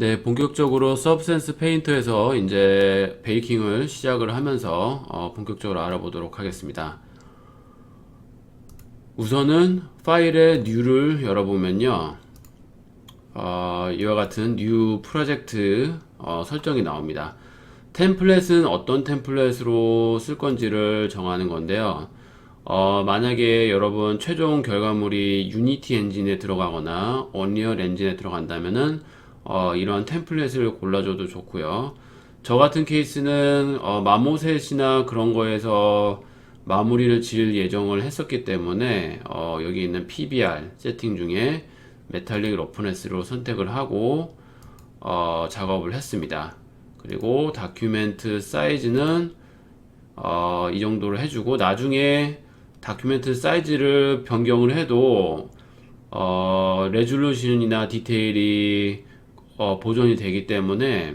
네, 본격적으로 서브센스 페인터에서 이제 베이킹을 시작을 하면서 어, 본격적으로 알아보도록 하겠습니다. 우선은 파일의 뉴를 열어보면요. 어, 이와 같은 뉴 프로젝트 어, 설정이 나옵니다. 템플릿은 어떤 템플릿으로 쓸 건지를 정하는 건데요. 어, 만약에 여러분 최종 결과물이 유니티 엔진에 들어가거나 언리얼 엔진에 들어간다면은 어, 이런 템플릿을 골라줘도 좋고요. 저 같은 케이스는 어, 마모셋이나 그런 거에서 마무리를 지을 예정을 했었기 때문에 어, 여기 있는 PBR 세팅 중에 메탈릭 러프네스로 선택을 하고 어, 작업을 했습니다. 그리고 다큐멘트 사이즈는 어, 이 정도로 해주고 나중에 다큐멘트 사이즈를 변경을 해도 어, 레졸루션이나 디테일이 어, 보존이 되기 때문에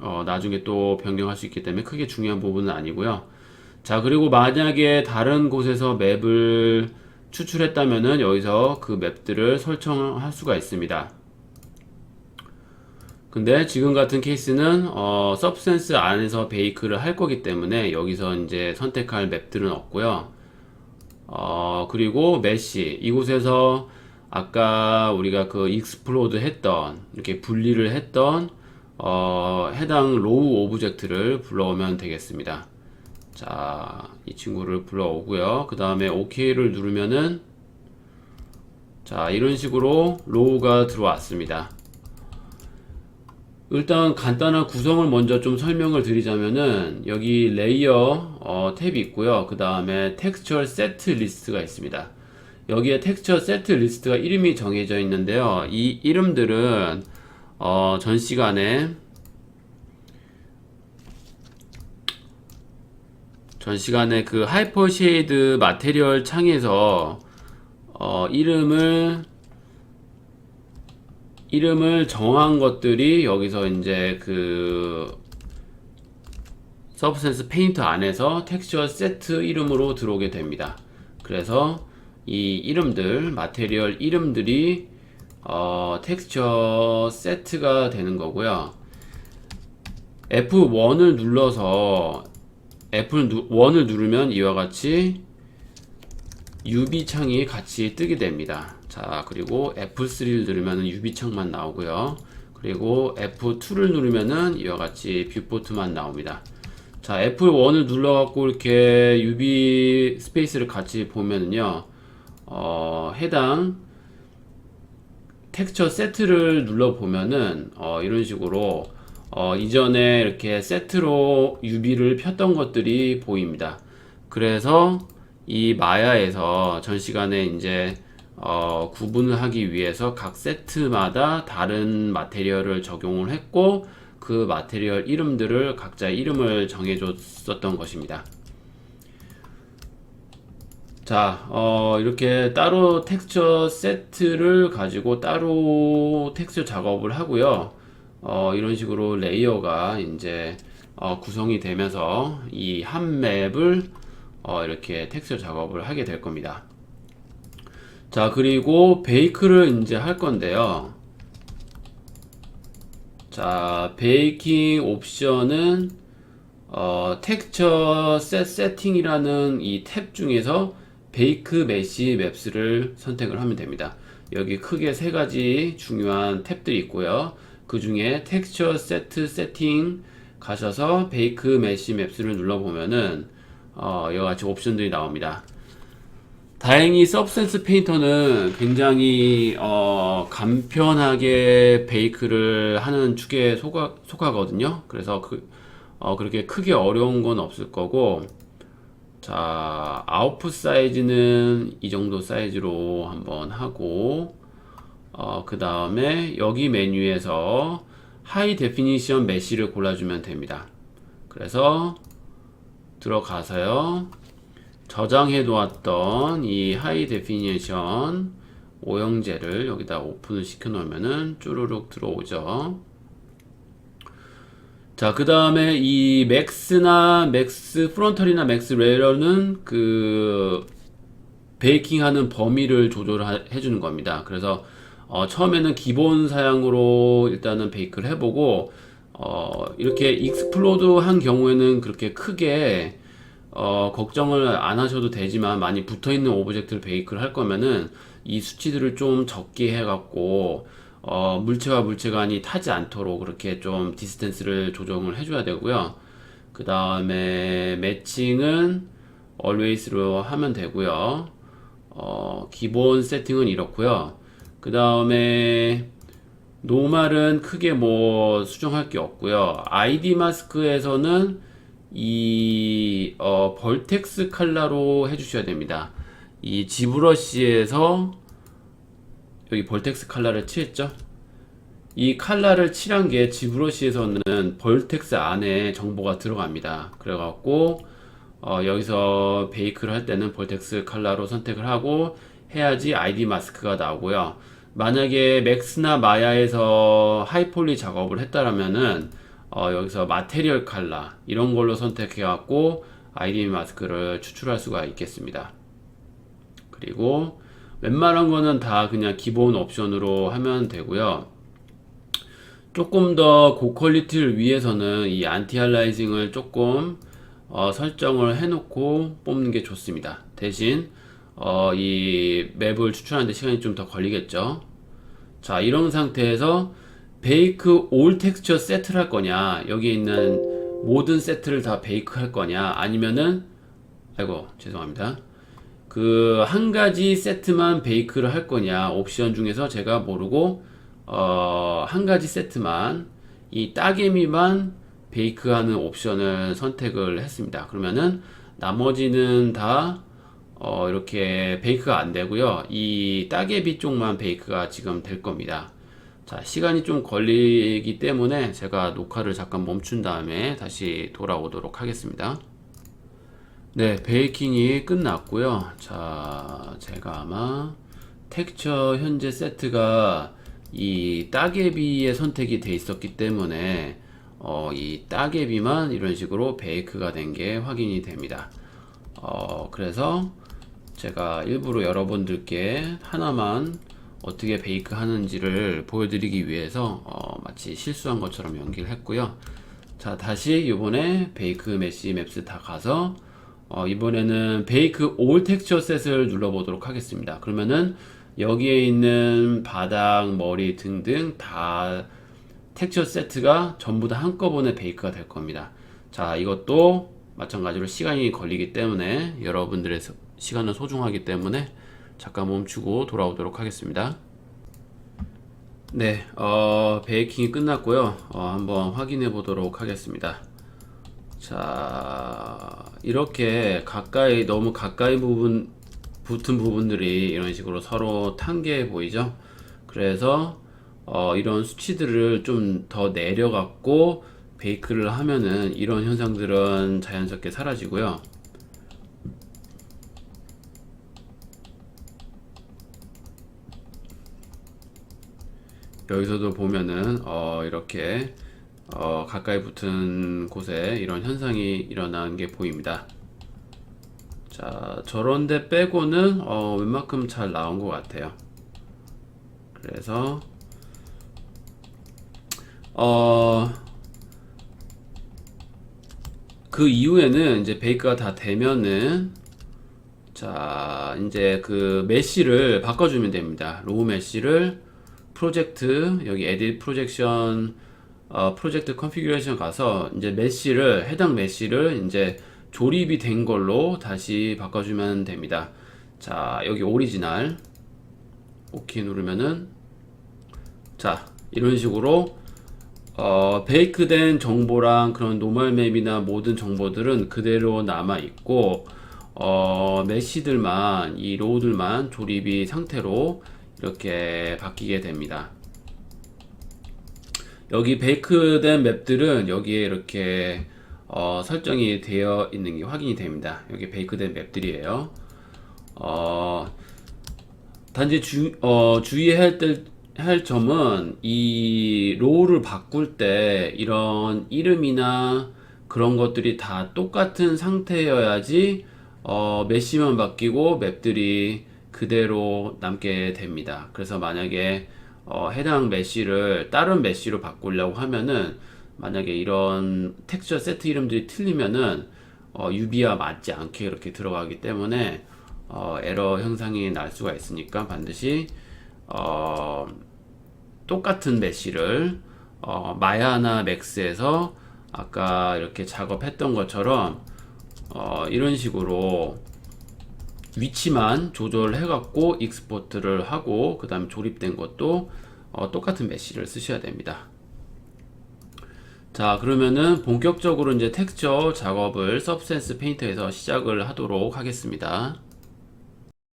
어, 나중에 또 변경할 수 있기 때문에 크게 중요한 부분은 아니고요. 자, 그리고 만약에 다른 곳에서 맵을 추출했다면은 여기서 그 맵들을 설정할 수가 있습니다. 근데 지금 같은 케이스는 어, 서브센스 안에서 베이크를 할 거기 때문에 여기서 이제 선택할 맵들은 없고요. 어, 그리고 메시 이곳에서 아까 우리가 그 익스플로드 했던 이렇게 분리를 했던 어, 해당 로우 오브젝트를 불러오면 되겠습니다. 자, 이 친구를 불러오고요. 그 다음에 OK를 누르면은 자, 이런 식으로 로우가 들어왔습니다. 일단 간단한 구성을 먼저 좀 설명을 드리자면은 여기 레이어 어, 탭이 있고요. 그 다음에 텍스처 세트 리스트가 있습니다. 여기에 텍스처 세트 리스트가 이름이 정해져 있는데요. 이 이름들은 어, 전 시간에 전 시간에 그 하이퍼 쉐이드 마테리얼 창에서 어, 이름을 이름을 정한 것들이 여기서 이제 그 서브센스 페인트 안에서 텍스처 세트 이름으로 들어오게 됩니다. 그래서 이 이름들, 마테리얼 이름들이 어, 텍스처 세트가 되는 거고요. F1을 눌러서 F1을 누르면 이와 같이 UV 창이 같이 뜨게 됩니다. 자, 그리고 F3를 누르면 UV 창만 나오고요. 그리고 F2를 누르면은 이와 같이 뷰포트만 나옵니다. 자, F1을 눌러갖고 이렇게 UV 스페이스를 같이 보면은요, 어, 해당 텍스처 세트를 눌러보면은, 어, 이런 식으로, 어, 이전에 이렇게 세트로 UV를 폈던 것들이 보입니다. 그래서 이 마야에서 전 시간에 이제 어, 구분을 하기 위해서 각 세트마다 다른 마테리얼을 적용을 했고 그 마테리얼 이름들을 각자 이름을 정해줬었던 것입니다. 자, 어, 이렇게 따로 텍스처 세트를 가지고 따로 텍스처 작업을 하고요. 어, 이런 식으로 레이어가 이제 어, 구성이 되면서 이 한 맵을 어, 이렇게 텍스처 작업을 하게 될 겁니다. 자, 그리고 베이크를 이제 할 건데요. 자, 베이킹 옵션은 어, 텍스처 셋 세팅이라는 이 탭 중에서 베이크 메시 맵스를 선택을 하면 됩니다. 여기 크게 세 가지 중요한 탭들이 있고요. 그 중에 텍스처 세트 세팅 가셔서 베이크 메시 맵스를 눌러보면은 어, 여러 가지 옵션들이 나옵니다. 다행히 서브센스 페인터는 굉장히 어, 간편하게 베이크를 하는 축에 속하, 속하거든요. 그래서 그, 어, 그렇게 크게 어려운 건 없을 거고 자 아웃풋 사이즈는 이 정도 사이즈로 한번 하고 어, 그 다음에 여기 메뉴에서 하이 데피니션 메시를 골라주면 됩니다. 그래서 들어가서요. 저장해 놓았던 이 하이 데피니션 오형제를 여기다 오픈을 시켜 놓으면은 쭈루룩 들어오죠. 자, 그 다음에 이 맥스나 맥스 프론털이나 맥스 레러는 그 베이킹하는 범위를 조절해 주는 겁니다. 그래서 어, 처음에는 기본 사양으로 일단은 베이크를 해보고 어, 이렇게 익스플로드 한 경우에는 그렇게 크게 어, 걱정을 안 하셔도 되지만 많이 붙어 있는 오브젝트를 베이크를 할 거면은 이 수치들을 좀 적게 해갖고 어, 물체와 물체 간이 타지 않도록 그렇게 좀 디스텐스를 조정을 해줘야 되고요. 그 다음에 매칭은 always로 하면 되고요. 어, 기본 세팅은 이렇고요. 그 다음에 노말은 크게 뭐 수정할 게 없고요. 아이디 마스크에서는 이 어, 벌텍스 칼라로 해주셔야 됩니다. 이 지브러시에서 여기 벌텍스 칼라를 칠했죠. 이 칼라를 칠한 게 지브러시에서는 벌텍스 안에 정보가 들어갑니다. 그래갖고 어, 여기서 베이크를 할 때는 벌텍스 칼라로 선택을 하고 해야지 아이디 마스크가 나오고요. 만약에 맥스나 마야에서 하이폴리 작업을 했다라면은 어, 여기서 마테리얼 칼라 이런 걸로 선택해 갖고 아이디 마스크를 추출할 수가 있겠습니다. 그리고 웬만한 거는 다 그냥 기본 옵션으로 하면 되고요. 조금 더 고퀄리티를 위해서는 이 안티 알라이징을 조금 어, 설정을 해놓고 뽑는 게 좋습니다. 대신 어, 이 맵을 추출하는데 시간이 좀 더 걸리겠죠. 자, 이런 상태에서 베이크 올 텍스처 세트를 할 거냐, 여기 있는 모든 세트를 다 베이크 할 거냐, 아니면은, 아이고, 죄송합니다. 그 한 가지 세트만 베이크를 할 거냐, 옵션 중에서 제가 모르고, 어, 한 가지 세트만, 이 따개미만 베이크하는 옵션을 선택을 했습니다. 그러면은 나머지는 다 어, 이렇게 베이크가 안 되고요. 이 따개비 쪽만 베이크가 지금 될 겁니다. 자, 시간이 좀 걸리기 때문에 제가 녹화를 잠깐 멈춘 다음에 다시 돌아오도록 하겠습니다. 네, 베이킹이 끝났고요. 자, 제가 아마 텍처 현재 세트가 이 따개비에 선택이 돼 있었기 때문에 어, 이 따개비만 이런 식으로 베이크가 된 게 확인이 됩니다. 어, 그래서 제가 일부러 여러분들께 하나만 어떻게 베이크 하는지를 보여드리기 위해서 어, 마치 실수한 것처럼 연기를 했고요. 자, 다시 이번에 베이크 메시 맵스 다 가서 어, 이번에는 베이크 올 텍스처 셋을 눌러보도록 하겠습니다. 그러면은 여기에 있는 바닥, 머리 등등 다 텍스처 세트가 전부 다 한꺼번에 베이크가 될 겁니다. 자, 이것도 마찬가지로 시간이 걸리기 때문에 여러분들의 소- 시간은 소중하기 때문에 잠깐 멈추고 돌아오도록 하겠습니다. 네, 어, 베이킹이 끝났고요. 어, 한번 확인해 보도록 하겠습니다. 자, 이렇게 가까이, 너무 가까이 부분, 붙은 부분들이 이런 식으로 서로 탄게 보이죠? 그래서, 어, 이런 수치들을 좀 더 내려갖고 베이크를 하면은 이런 현상들은 자연스럽게 사라지고요. 여기서도 보면은 어 이렇게 어 가까이 붙은 곳에 이런 현상이 일어나는 게 보입니다. 자 저런데 빼고는 어 웬만큼 잘 나온 것 같아요. 그래서 어 그 이후에는 이제 베이크가 다 되면은 자 이제 그 메시를 바꿔주면 됩니다. 로우 메시를 프로젝트 여기 에딧 프로젝션 어, 프로젝트 컨피규레이션 가서 이제 메시를 해당 메시를 이제 조립이 된 걸로 다시 바꿔주면 됩니다. 자 여기 오리지널 오케이 누르면은 자 이런 식으로 어, 베이크된 정보랑 그런 노멀 맵이나 모든 정보들은 그대로 남아 있고 어, 메시들만 이 로우들만 조립이 상태로 이렇게 바뀌게 됩니다. 여기 베이크된 맵들은 여기에 이렇게 어, 설정이 되어 있는 게 확인이 됩니다. 여기 베이크된 맵들이에요. 어, 단지 주, 어, 주의해야 할, 때, 할 점은 이 로우를 바꿀 때 이런 이름이나 그런 것들이 다 똑같은 상태여야지 어, 메시만 바뀌고 맵들이 그대로 남게 됩니다. 그래서 만약에 어, 해당 메시를 다른 메시로 바꾸려고 하면은 만약에 이런 텍스처 세트 이름들이 틀리면은 어, UB와 맞지 않게 이렇게 들어가기 때문에 어, 에러 현상이 날 수가 있으니까 반드시 어, 똑같은 메시를 어, 마야나 맥스에서 아까 이렇게 작업했던 것처럼 어, 이런 식으로 위치만 조절해 갖고 익스포트를 하고 그 다음에 조립된 것도 어, 똑같은 메시를 쓰셔야 됩니다. 자 그러면은 본격적으로 이제 텍스처 작업을 서브센스 페인터에서 시작을 하도록 하겠습니다